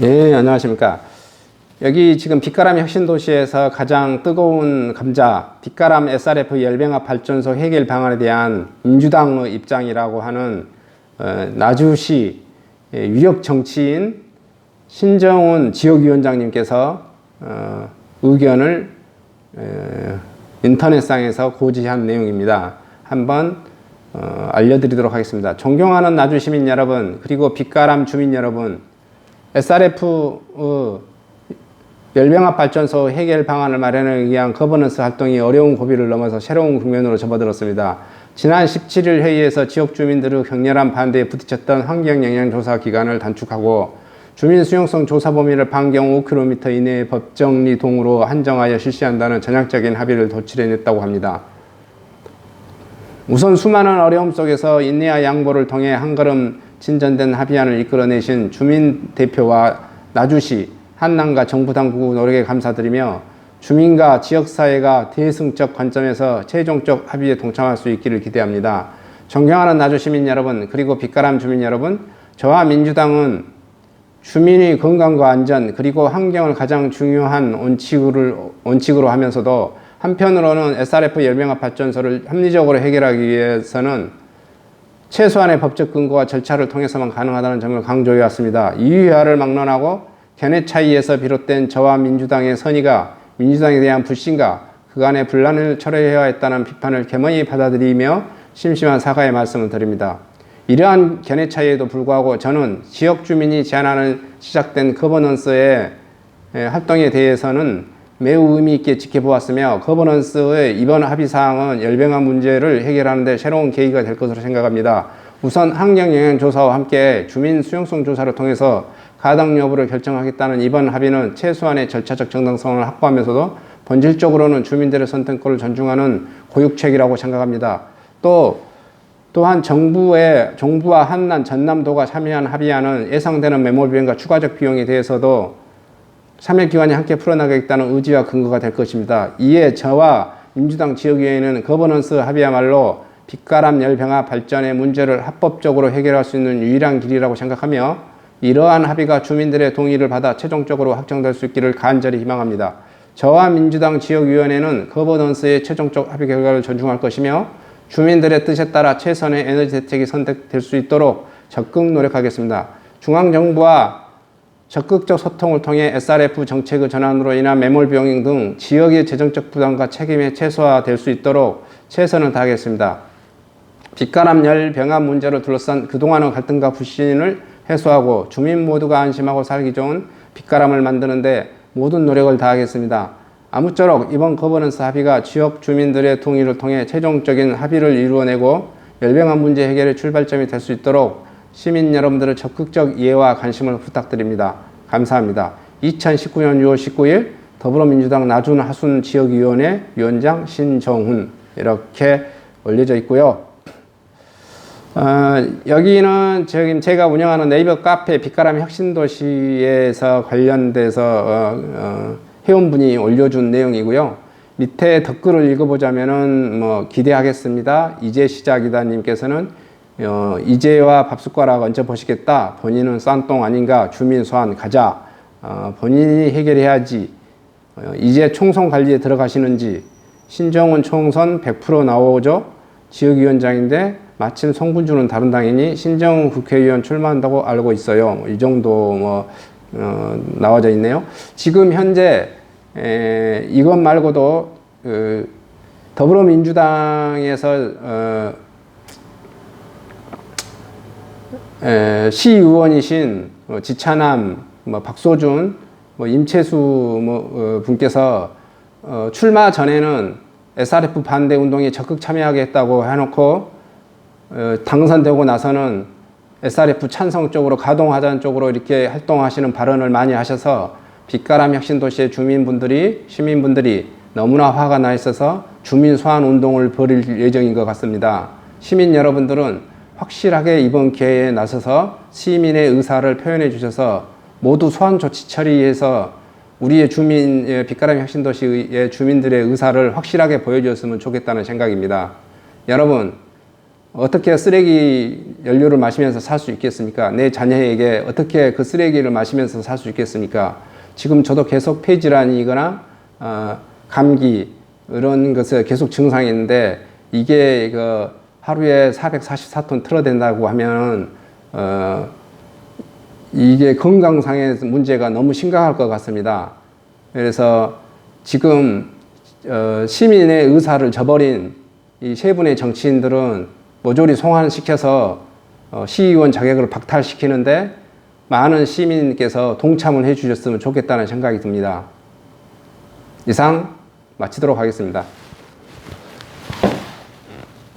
네, 안녕하십니까. 여기 지금 빛가람 혁신도시에서 가장 뜨거운 감자, 빛가람 SRF 열병합 발전소 해결 방안에 대한 민주당의 입장이라고 하는 어, 나주시 예, 유력 정치인 신정훈 지역위원장님께서 어, 의견을 에, 인터넷상에서 고지한 내용입니다. 한번 어, 알려드리도록 하겠습니다. 존경하는 나주 시민 여러분, 그리고 빛가람 주민 여러분, SRF 어, 열병합 발전소 해결 방안을 마련하기 위한 거버넌스 활동이 어려운 고비를 넘어서 새로운 국면으로 접어들었습니다. 지난 17일 회의에서 지역 주민들의 격렬한 반대에 부딪혔던 환경 영향 조사 기간을 단축하고 주민 수용성 조사 범위를 반경 5km 이내의 법정리 동으로 한정하여 실시한다는 전향적인 합의를 도출해냈다고 합니다. 우선 수많은 어려움 속에서 인내와 양보를 통해 한 걸음 진전된 합의안을 이끌어내신 주민 대표와 나주시 한남과 정부 당국 노력에 감사드리며 주민과 지역사회가 대승적 관점에서 최종적 합의에 동참할 수 있기를 기대합니다. 존경하는 나주 시민 여러분 그리고 빛가람 주민 여러분 저와 민주당은 주민의 건강과 안전 그리고 환경을 가장 중요한 원칙으로, 원칙으로 하면서도 한편으로는 SRF 열병합 발전소를 합리적으로 해결하기 위해서는 최소한의 법적 근거와 절차를 통해서만 가능하다는 점을 강조해 왔습니다. 이유화를 막론하고 견해 차이에서 비롯된 저와 민주당의 선의가 민주당에 대한 불신과 그간의 분란을 철회해야 했다는 비판을 개mon히 받아들이며 심심한 사과의 말씀을 드립니다. 이러한 견해 차이에도 불구하고 저는 지역 주민이 제안하는 시작된 거버넌스의 활동에 대해서는 매우 의미 있게 지켜보았으며 거버넌스의 이번 합의 사항은 열병한 문제를 해결하는 데 새로운 계기가 될 것으로 생각합니다. 우선 환경 영향 조사와 함께 주민 수용성 조사를 통해서 가당 여부를 결정하겠다는 이번 합의는 최소한의 절차적 정당성을 확보하면서도 본질적으로는 주민들의 선택권을 존중하는 고육책이라고 생각합니다. 또 또한 정부의 정부와 한남 전남도가 참여한 합의안은 예상되는 매몰 비용과 추가적 비용에 대해서도 참여 기관이 함께 풀어나가겠다는 의지와 근거가 될 것입니다. 이에 저와 민주당 지역위원회는 거버넌스 합의야말로 빛가람 열병합 발전의 문제를 합법적으로 해결할 수 있는 유일한 길이라고 생각하며 이러한 합의가 주민들의 동의를 받아 최종적으로 확정될 수 있기를 간절히 희망합니다. 저와 민주당 지역위원회는 거버넌스의 최종적 합의 결과를 존중할 것이며 주민들의 뜻에 따라 최선의 에너지 대책이 선택될 수 있도록 적극 노력하겠습니다. 중앙정부와 적극적 소통을 통해 SRF 정책의 전환으로 인한 매몰 비용 등 지역의 재정적 부담과 책임이 최소화될 수 있도록 최선을 다하겠습니다. 빛가람 열 병합 문제를 둘러싼 그동안의 갈등과 불신을 해소하고 주민 모두가 안심하고 살기 좋은 빛가람을 만드는데 모든 노력을 다하겠습니다. 아무쪼록 이번 거버넌스 합의가 지역 주민들의 동의를 통해 최종적인 합의를 이루어내고 열병한 문제 해결의 출발점이 될 수 있도록 시민 여러분들의 적극적 이해와 관심을 부탁드립니다. 감사합니다. 2019년 6월 19일 더불어민주당 나준 하순 지역위원회 위원장 신정훈 이렇게 올려져 있고요. 어, 여기는 지금 제가 운영하는 네이버 카페 빛가람 혁신도시에서 관련돼서 어, 어, 회원분이 올려준 내용이고요. 밑에 댓글을 읽어보자면은 뭐 기대하겠습니다. 이제 시작이다님께서는 어, 이제와 밥숟가락 얹어 보시겠다. 본인은 싼똥 아닌가? 주민 소환 가자. 어, 본인이 해결해야지. 어, 이제 총선 관리에 들어가시는지 신정훈 총선 100% 나오죠. 지역위원장인데 마침 성군주는 다른 당이니 신정 국회의원 출마한다고 알고 있어요. 뭐 이 정도 뭐 어, 나와져 있네요. 지금 현재 에, 이것 말고도 그 더불어민주당에서 어, 에, 시의원이신 뭐 지차남, 뭐 박소준, 뭐 임채수 뭐 어, 분께서 어, 출마 전에는 SRF 반대 운동에 적극 참여하겠다고 해놓고 어, 당선되고 나서는 SRF 찬성 쪽으로 가동하자는 쪽으로 이렇게 활동하시는 발언을 많이 하셔서 빛가람 혁신도시의 주민분들이 시민분들이 너무나 화가 나 있어서 주민 소환 운동을 벌일 예정인 것 같습니다. 시민 여러분들은 확실하게 이번 기회에 나서서 시민의 의사를 표현해 주셔서 모두 소환 조치 처리해서 우리의 주민 예, 빛가람 혁신도시의 주민들의 의사를 확실하게 보여주었으면 좋겠다는 생각입니다. 여러분 어떻게 쓰레기 연료를 마시면서 살 수 있겠습니까? 내 자녀에게 어떻게 그 쓰레기를 마시면서 살 수 있겠습니까? 지금 저도 계속 폐질환이거나 어, 감기 이런 것에 계속 증상이 있는데 이게 그 하루에 444톤 틀어댄다고 하면 어, 이게 건강상의 문제가 너무 심각할 것 같습니다. 그래서 지금 어, 시민의 의사를 저버린 이 세 분의 정치인들은 모조리 송환시켜서 어, 시의원 자격을 박탈시키는데 많은 시민께서 동참을 해주셨으면 좋겠다는 생각이 듭니다. 이상 마치도록 하겠습니다.